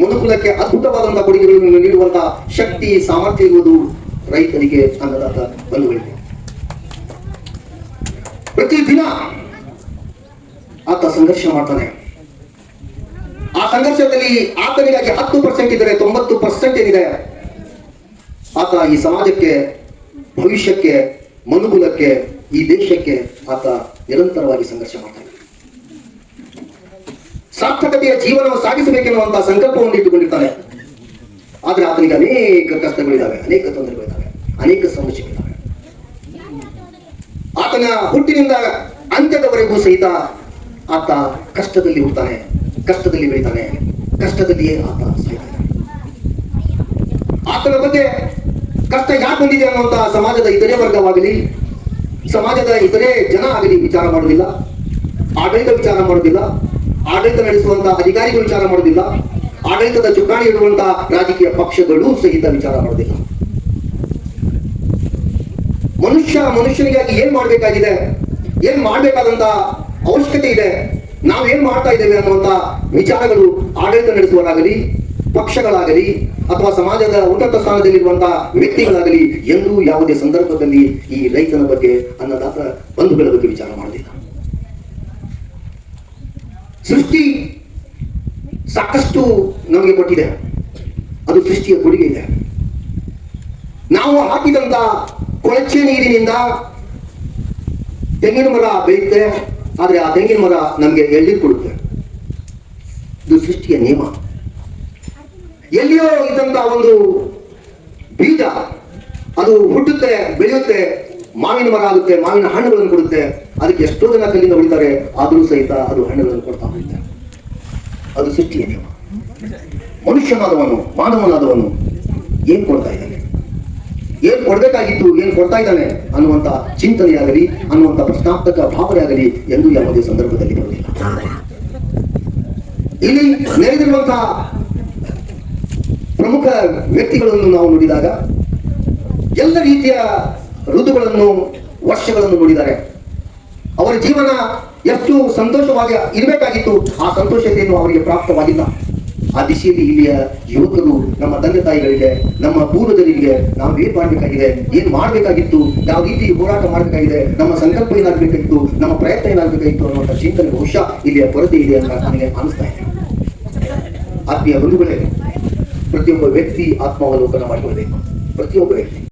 ಮನುಕುಲಕ್ಕೆ ಅದ್ಭುತವಾದಂತಹ ಕೊಡುಗೆಗಳನ್ನು ನೀಡುವಂತಹ ಶಕ್ತಿ, ಸಾಮರ್ಥ್ಯ ಇರುವುದು ರೈತರಿಗೆ ಅನ್ನದಾತ ಪ್ರತಿ ದಿನ ಆತ ಸಂಘರ್ಷ ಮಾಡ್ತಾನೆ. ಆ ಸಂಘರ್ಷದಲ್ಲಿ ಆತನಿಗಾಗಿ ಹತ್ತು ಪರ್ಸೆಂಟ್ ಇದ್ದರೆ ತೊಂಬತ್ತು ಪರ್ಸೆಂಟ್ ಏನಿದೆ? ಆತ ಈ ಸಮಾಜಕ್ಕೆ, ಭವಿಷ್ಯಕ್ಕೆ, ಮನುಕುಲಕ್ಕೆ, ಈ ದೇಶಕ್ಕೆ ಆತ ನಿರಂತರವಾಗಿ ಸಂಘರ್ಷ ಮಾಡ್ತಾನೆ. ಸಾರ್ಥಕತೆಯ ಜೀವನವನ್ನು ಸಾಗಿಸಬೇಕೆನ್ನುವಂತಹ ಸಂಕಲ್ಪವನ್ನು ಇಟ್ಟುಕೊಂಡಿರ್ತಾನೆ. ಆದ್ರೆ ಆತನಿಗೆ ಅನೇಕ ಕಷ್ಟಗಳಿದ್ದಾವೆ, ಅನೇಕ ತೊಂದರೆಗಳಿದ್ದಾವೆ, ಅನೇಕ ಸಮಸ್ಯೆಗಳಿದ್ದಾವೆ. ಆತನ ಹುಟ್ಟಿನಿಂದ ಅಂತ್ಯದವರೆಗೂ ಸಹಿತ ಆತ ಕಷ್ಟದಲ್ಲಿ ಹುಡ್ತಾನೆ ಕಷ್ಟದಲ್ಲಿ ಬೆಳಿತಾನೆ, ಕಷ್ಟದಲ್ಲಿಯೇ ಆತ ಸಾಯ್ತಾನೆ. ಆತನ ಬಗ್ಗೆ ಕಷ್ಟ ಯಾಕೆ ಬಂದಿದೆ ಅನ್ನುವಂತಹ ಸಮಾಜದ ಇತರೆ ವರ್ಗವಾಗಲಿ, ಸಮಾಜದ ಇತರೆ ಜನ ಆಗಲಿ ವಿಚಾರ ಮಾಡುವುದಿಲ್ಲ, ಆಡಳಿತ ವಿಚಾರ ಮಾಡುವುದಿಲ್ಲ ಆಡಳಿತ ನಡೆಸುವಂತಹ ಅಧಿಕಾರಿಗಳು ವಿಚಾರ ಮಾಡುವುದಿಲ್ಲ. ಆಡಳಿತದ ಚುಕ್ಕಾಣಿ ಇಡುವಂತಹ ರಾಜಕೀಯ ಪಕ್ಷಗಳು ಸಹಿತ ವಿಚಾರ ಮಾಡುವುದಿಲ್ಲ. ಮನುಷ್ಯ ಮನುಷ್ಯನಿಗಾಗಿ ಏನ್ ಮಾಡ್ಬೇಕಾಗಿದೆ? ಏನ್ ಮಾಡ್ಬೇಕಾದಂತಹ ಅವಶ್ಯಕತೆ ಇದೆ? ನಾವೇನ್ ಮಾಡ್ತಾ ಇದ್ದೇವೆ ಅನ್ನುವಂತ ವಿಚಾರಗಳು ಆಡಳಿತ ನಡೆಸುವರಾಗಲಿ ಪಕ್ಷಗಳಾಗಲಿ, ಅಥವಾ ಸಮಾಜದ ಉನ್ನತ ಸ್ಥಾನದಲ್ಲಿರುವಂತಹ ವ್ಯಕ್ತಿಗಳಾಗಲಿ ಎಂದೂ ಯಾವುದೇ ಸಂದರ್ಭದಲ್ಲಿ ಈ ರೈತನ ಬಗ್ಗೆ ಅನ್ನದಾತ ಬಂಧುಗಳ ಬಗ್ಗೆ ವಿಚಾರ ಮಾಡೋದಿಲ್ಲ ಸೃಷ್ಟಿ ಸಾಕಷ್ಟು ನಮಗೆ ಕೊಟ್ಟಿದೆ. ಅದು ಸೃಷ್ಟಿಯ ಕೊಡುಗೆ ಇದೆ. ನಾವು ಹಾಕಿದಂತ ಕೊಳಚೆ ನೀರಿನಿಂದ ತೆಂಗಿನ ಮರ ಬೆಳೆಯುತ್ತೆ, ಆದರೆ ಆ ತೆಂಗಿನ ಮರ ನಮಗೆ ಎಳ್ಳಿ ಕೊಡುತ್ತೆ? ಇದು ಸೃಷ್ಟಿಯ ನಿಯಮ. ಎಲ್ಲಿಯೋ ಇದ್ದಂತ ಒಂದು ಬೀಜ, ಅದು ಹುಟ್ಟುತ್ತೆ, ಬೆಳೆಯುತ್ತೆ, ಮಾವಿನ ಮರ ಆಗುತ್ತೆ, ಮಾವಿನ ಹಣ್ಣುಗಳನ್ನು ಕೊಡುತ್ತೆ. ಅದಕ್ಕೆ ಎಷ್ಟೋ ಜನ ಕಲ್ಲಿಂದ ಹೊಡಿತಾರೆ ಆದರೂ ಸಹಿತ ಅದು ಹಣ್ಣುಗಳನ್ನು ಕೊಡ್ತಾ ಹೋಗ್ತಾರೆ ಅದು ಸೃಷ್ಟಿಯ ನಿಯಮ ಮನುಷ್ಯನಾದವನು, ಮಾನವನಾದವನು ಏನ್ ಕೊಡ್ತಾ ಇದ್ದಾನೆ? ಏನ್ ಕೊಡಬೇಕಾಗಿತ್ತು, ಏನ್ ಕೊಡ್ತಾ ಇದ್ದಾನೆ ಅನ್ನುವಂತ ಚಿಂತನೆಯಾಗಲಿ ಅನ್ನುವಂತ ಪ್ರಶ್ನಾರ್ಥಕ ಭಾವನೆ ಆಗಲಿ ಎಂದು ಯಾವುದೇ ಸಂದರ್ಭದಲ್ಲಿ ಬರುವುದಿಲ್ಲ. ಇಲ್ಲಿ ನೆರೆದಿರುವಂತಹ ಪ್ರಮುಖ ವ್ಯಕ್ತಿಗಳನ್ನು ನಾವು ನೋಡಿದಾಗ, ಎಲ್ಲ ರೀತಿಯ ಋತುಗಳನ್ನು, ವರ್ಷಗಳನ್ನು ನೋಡಿದ್ದಾರೆ. ಅವರ ಜೀವನ ಎಷ್ಟು ಸಂತೋಷವಾಗಿ ಇರಬೇಕಾಗಿತ್ತು, ಆ ಸಂತೋಷತೆಯನ್ನು ಅವರಿಗೆ ಪ್ರಾಪ್ತವಾಗಿಲ್ಲ. ಆ ದಿಶೆಯಲ್ಲಿ ಇಲ್ಲಿಯ ಯುವಕರು, ನಮ್ಮ ತಂದೆ ತಾಯಿಗಳಿಗೆ, ನಮ್ಮ ಪೂರ್ವಜರಿಗೆ, ನಾವು ಏನ್ ಮಾಡ್ಬೇಕಾಗಿದೆ, ಏನ್ ಮಾಡ್ಬೇಕಾಗಿತ್ತು ಯಾವ ರೀತಿ ಹೋರಾಟ ಮಾಡಬೇಕಾಗಿದೆ, ನಮ್ಮ ಸಂಕಲ್ಪ ಏನಾಗಬೇಕಾಗಿತ್ತು, ನಮ್ಮ ಪ್ರಯತ್ನ ಏನಾಗಬೇಕಾಗಿತ್ತು ಅನ್ನುವಂಥ ಚಿಂತನೆ ಬಹುಶಃ ಇಲ್ಲಿಯ ಕೊರತೆ ಇದೆ ಅಂತ ನನಗೆ ಅನಿಸ್ತಾ ಇದೆ. ಆತ್ಮೀಯ ಬಂಧುಗಳೇ, ಪ್ರತಿಯೊಬ್ಬ ವ್ಯಕ್ತಿ ಆತ್ಮಾವಲೋಕನ ಮಾಡಿಕೊಳ್ಳಬೇಕು. ಪ್ರತಿಯೊಬ್ಬ ವ್ಯಕ್ತಿ.